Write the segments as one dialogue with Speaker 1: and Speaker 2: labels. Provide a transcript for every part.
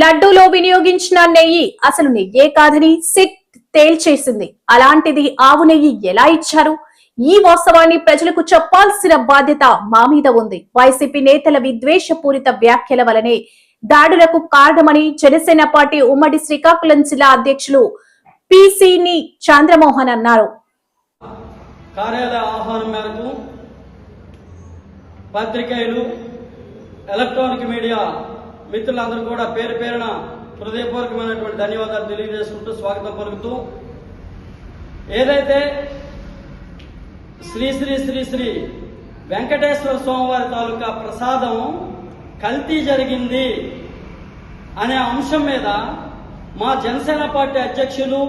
Speaker 1: లడ్డూలో వినియోగించిన నెయ్యి అసలు నెయ్యే కాదని సిట్ తేల్చేసింది. అలాంటిది ఆవు నెయ్యి ఎలా ఇచ్చారు? ఈ వాస్తవాన్ని ప్రజలకు చెప్పాల్సిన బాధ్యత మా మీద ఉంది. వైసీపీ నేతల విద్వేషపూరిత వ్యాఖ్యల వలనే దాడులకు కారణమని జనసేన పార్టీ ఉమ్మడి శ్రీకాకుళం జిల్లా అధ్యక్షులు పిసిని చంద్రమోహన్ అన్నారు.
Speaker 2: కార్యాలయ ఆహ్వానం మేరకు పత్రికలు ఎలక్ట్రానిక్ మీడియా మిత్రులందరూ కూడా పేరు పేరున హృదయపూర్వకమైనటువంటి ధన్యవాదాలు తెలియజేసుకుంటూ స్వాగతం పలుకుతూ ఏదైతే శ్రీ శ్రీ శ్రీ శ్రీ వెంకటేశ్వర స్వామివారి తాలూకా ప్రసాదం కల్తీ జరిగింది అనే అంశం మీద మా జనసేన పార్టీ అధ్యక్షులు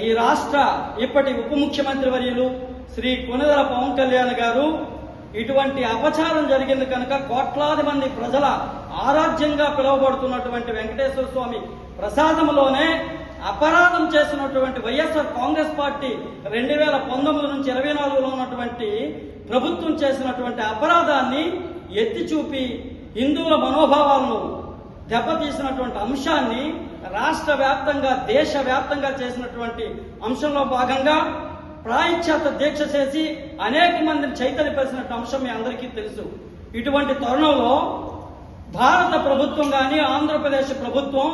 Speaker 2: ఈ రాష్ట్ర ఇప్పటి ఉప ముఖ్యమంత్రి వర్యులు శ్రీ కొనిదల పవన్ కళ్యాణ్ గారు ఇటువంటి అపచారం జరిగింది కనుక కోట్లాది మంది ప్రజల ఆరాధ్యంగా పిలువబడుతున్నటువంటి వెంకటేశ్వర స్వామి ప్రసాదంలోనే అపరాధం చేసినటువంటి వైఎస్ఆర్ కాంగ్రెస్ పార్టీ రెండు వేల పంతొమ్మిది నుంచి ఇరవై నాలుగులో ఉన్నటువంటి ప్రభుత్వం చేసినటువంటి అపరాధాన్ని ఎత్తి చూపి హిందువుల మనోభావాలను దెబ్బతీసినటువంటి అంశాన్ని రాష్ట్ర వ్యాప్తంగా దేశ వ్యాప్తంగా చేసినటువంటి అంశంలో భాగంగా ప్రాయశ్చాత దీక్ష చేసి అనేక మందిని చైతన్యపరిచినటువంటి అంశం మీ అందరికీ తెలుసు. ఇటువంటి తరుణంలో భారత ప్రభుత్వం కానీ ఆంధ్రప్రదేశ్ ప్రభుత్వం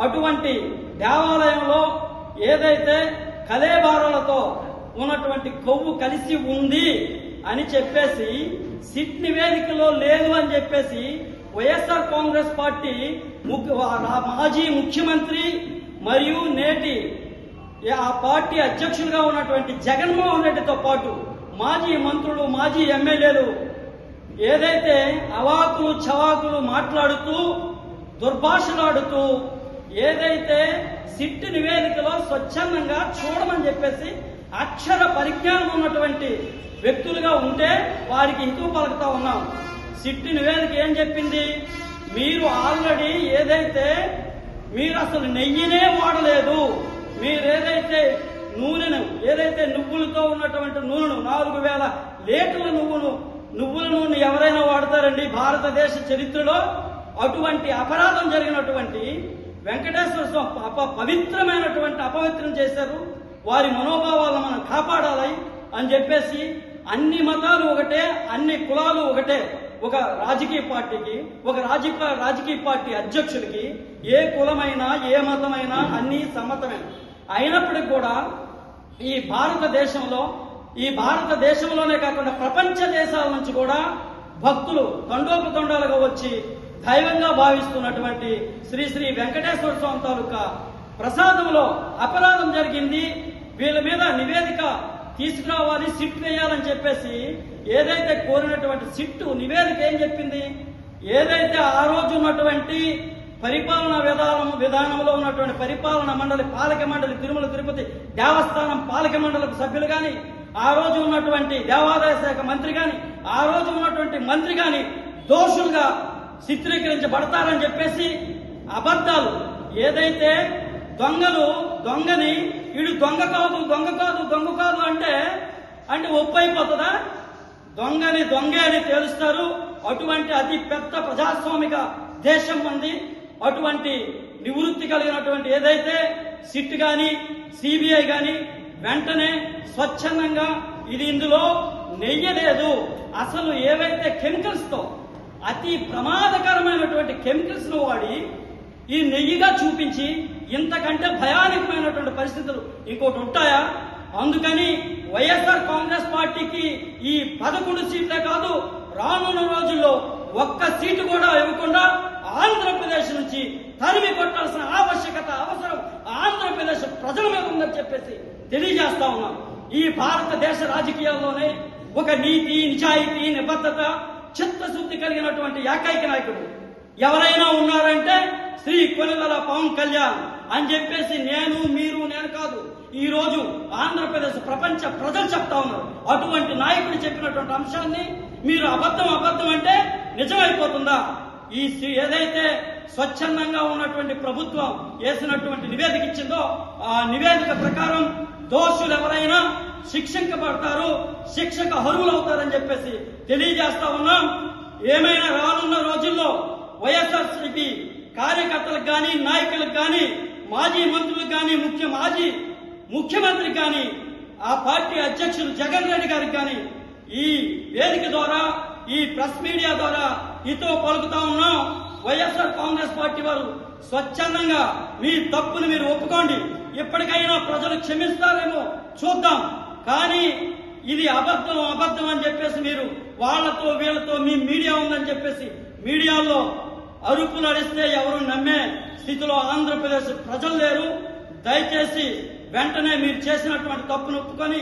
Speaker 2: అటువంటి దేవాలయంలో ఏదైతే కలేబారాలతో ఉన్నటువంటి కొవ్వు కలిసి ఉంది అని చెప్పేసి సిట్ నివేదికలో లేదు అని చెప్పేసి వైఎస్ఆర్ కాంగ్రెస్ పార్టీ ముఖ్య మాజీ ముఖ్యమంత్రి మరియు నేటి ఆ పార్టీ అధ్యక్షులుగా ఉన్నటువంటి జగన్మోహన్ రెడ్డితో పాటు మాజీ మంత్రులు మాజీ ఎమ్మెల్యేలు ఏదైతే అవాకులు చవాకులు మాట్లాడుతూ దుర్భాషలాడుతూ ఏదైతే సిట్ నివేదికలో స్వచ్ఛందంగా చూడమని చెప్పేసి అక్షర పరిజ్ఞానం ఉన్నటువంటి వ్యక్తులుగా ఉంటే వారికి హితువు పలుకుతా ఉన్నాం. సిట్ నివేదిక ఏం చెప్పింది? మీరు ఆల్రెడీ ఏదైతే మీరు అసలు నెయ్యినే వాడలేదు మీరేదైతే నూనెను ఏదైతే నువ్వులతో ఉన్నటువంటి నూనెను నాలుగు వేల లీటర్ల నువ్వును నువ్వుల నూనె ఎవరైనా వాడతారండి? భారతదేశ చరిత్రలో అటువంటి అపరాధం జరిగినటువంటి వెంకటేశ్వర స్వామి అప పవిత్రమైనటువంటి అపవిత్రం చేశారు. వారి మనోభావాలను మనం కాపాడాలి అని చెప్పేసి అన్ని మతాలు ఒకటే అన్ని కులాలు ఒకటే. ఒక రాజకీయ పార్టీకి ఒక రాజకీయ రాజకీయ పార్టీ అధ్యక్షుడికి ఏ కులమైనా ఏ మతమైనా అన్ని సమ్మతమే. అయినప్పటికీ కూడా ఈ భారతదేశంలో ఈ భారతదేశంలోనే కాకుండా ప్రపంచ దేశాల నుంచి కూడా భక్తులు తండోపతండాలుగా వచ్చి దైవంగా భావిస్తున్నటువంటి శ్రీ శ్రీ వెంకటేశ్వర స్వామి తాలూకా ప్రసాదంలో అపరాధం జరిగింది. వీళ్ళ మీద నివేదిక తీసుకురావాలి సిట్ వేయాలని చెప్పేసి ఏదైతే కోరినటువంటి సిట్టు నివేదిక ఏం చెప్పింది? ఏదైతే ఆ రోజు ఉన్నటువంటి పరిపాలన విధానం విధానంలో ఉన్నటువంటి పరిపాలన మండలి పాలక మండలి తిరుమల తిరుపతి దేవస్థానం పాలక మండలి సభ్యులు కానీ ఆ రోజు ఉన్నటువంటి దేవాదాయ శాఖ మంత్రి కానీ ఆ రోజు ఉన్నటువంటి మంత్రి కానీ దోషులుగా చిత్రీకరించబడతారని చెప్పేసి అబద్ధాలు. ఏదైతే దొంగలు దొంగని వీడు దొంగ కాదు దొంగ కాదు దొంగ కాదు అంటే అంటే ఒప్పైపోతుందా? దొంగని దొంగే అని తేలుస్తారు. అటువంటి అతి పెద్ద ప్రజాస్వామిక దేశం ఉంది. అటువంటి నివృత్తి కలిగినటువంటి ఏదైతే సిట్ కానీ సిబిఐ కానీ వెంటనే స్వచ్ఛందంగా ఇది ఇందులో నెయ్యి లేదు. అసలు ఏవైతే కెమికల్స్తో అతి ప్రమాదకరమైనటువంటి కెమికల్స్ను వాడి ఈ నెయ్యిగా చూపించి ఇంతకంటే భయానకమైనటువంటి పరిస్థితులు ఇంకోటి ఉంటాయా? అందుకని వైఎస్ఆర్ కాంగ్రెస్ పార్టీకి ఈ పదకొండు సీట్లే కాదు రానున్న రోజుల్లో ఒక్క సీటు కూడా ఇవ్వకుండా ఆంధ్రప్రదేశ్ నుంచి తరిమి కొట్టాల్సిన ఆవశ్యకత అవసరం ఆంధ్రప్రదేశ్ ప్రజల మీద ఉందని చెప్పేసి తెలియజేస్తా ఉన్నా. ఈ భారతదేశ రాజకీయాల్లోనే ఒక నీతి నిజాయితీ నిబద్ధత చిత్తశుద్ధి కలిగినటువంటి ఏకైక నాయకుడు. ఎవరైనా ఉన్నారంటే శ్రీ కొనిదల పవన్ కళ్యాణ్ అని చెప్పేసి నేను మీరు నేను కాదు. ఈ రోజు ఆంధ్రప్రదేశ్ ప్రపంచ ప్రజలు చెప్తా ఉన్నారు. అటువంటి నాయకుడు చెప్పినటువంటి అంశాన్ని మీరు అబద్ధం అబద్ధం అంటే నిజమైపోతుందా? ఈ ఏదైతే స్వచ్ఛందంగా ఉన్నటువంటి ప్రభుత్వం వేసినటువంటి నివేదిక ఇచ్చిందో ఆ నివేదిక ప్రకారం దోషులు ఎవరైనా శిక్షింపబడతారు శిక్షకు అర్హులవుతారని చెప్పేసి తెలియజేస్తా ఉన్నాం. ఏమైనా రానున్న రోజుల్లో వైఎస్ఆర్సీపీ కార్యకర్తలకు కానీ నాయకులకు కానీ మాజీ మంత్రులకు కానీ ముఖ్య మాజీ ముఖ్యమంత్రికి కానీ ఆ పార్టీ అధ్యక్షులు జగన్ రెడ్డి గారికి కానీ ఈ వేదిక ద్వారా ఈ ప్రెస్ మీడియా ద్వారా ఇతో పలుకుతా ఉన్నాం. వైఎస్ఆర్ కాంగ్రెస్ పార్టీ వారు స్వచ్ఛందంగా మీ తప్పును మీరు ఒప్పుకోండి. ఇప్పటికైనా ప్రజలు క్షమిస్తారేమో చూద్దాం. కానీ ఇది అబద్ధం అబద్ధం అని చెప్పేసి మీరు వాళ్ళతో వీళ్ళతో మీ మీడియా ఉందని చెప్పేసి మీడియాలో అరుపులు అడిస్తే ఎవరు నమ్మే స్థితిలో ఆంధ్రప్రదేశ్ ప్రజలు లేరు. దయచేసి వెంటనే మీరు చేసినటువంటి తప్పును ఒప్పుకొని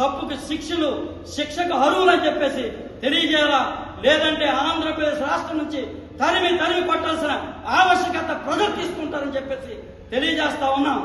Speaker 2: తప్పుకు శిక్షలు శిక్షకు అర్హులని చెప్పేసి తెలియజేయాలా? లేదంటే ఆంధ్రప్రదేశ్ రాష్ట్రం నుంచి తరిమి తరిమి పట్టాల్సిన ఆవశ్యకత ప్రజలు తీసుకుంటారని చెప్పేసి తెలియజేస్తా ఉన్నాం.